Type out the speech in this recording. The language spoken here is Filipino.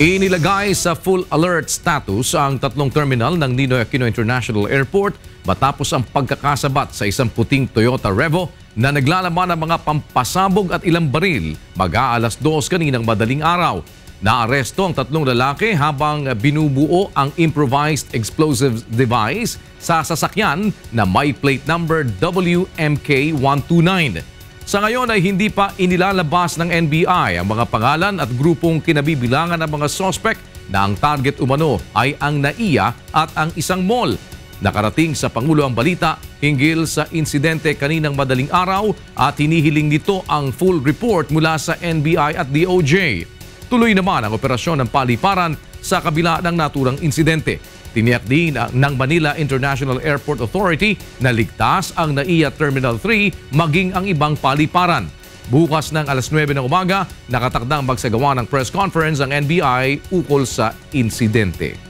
Inilagay sa full alert status ang tatlong terminal ng Ninoy Aquino International Airport matapos ang pagkakasabat sa isang puting Toyota Revo na naglalaman ng mga pampasabog at ilang baril mag-aalas dos kaninang madaling araw. Naaresto ang tatlong lalaki habang binubuo ang improvised explosive device sa sasakyan na may plate number WMK129. Sa ngayon ay hindi pa inilalabas ng NBI ang mga pangalan at grupong kinabibilangan ng mga sospek na ang target umano ay ang NAIA at ang isang mall. Nakarating sa Pangulo ang balita hinggil sa insidente kaninang madaling araw at hinihiling nito ang full report mula sa NBI at DOJ. Tuloy naman ang operasyon ng paliparan sa kabila ng naturang insidente. Tiniyak din ng Manila International Airport Authority na ligtas ang NAIA Terminal 3 maging ang ibang paliparan. Bukas ng alas 9 ng umaga, nakatakdang magsagawa ng press conference ang NBI ukol sa insidente.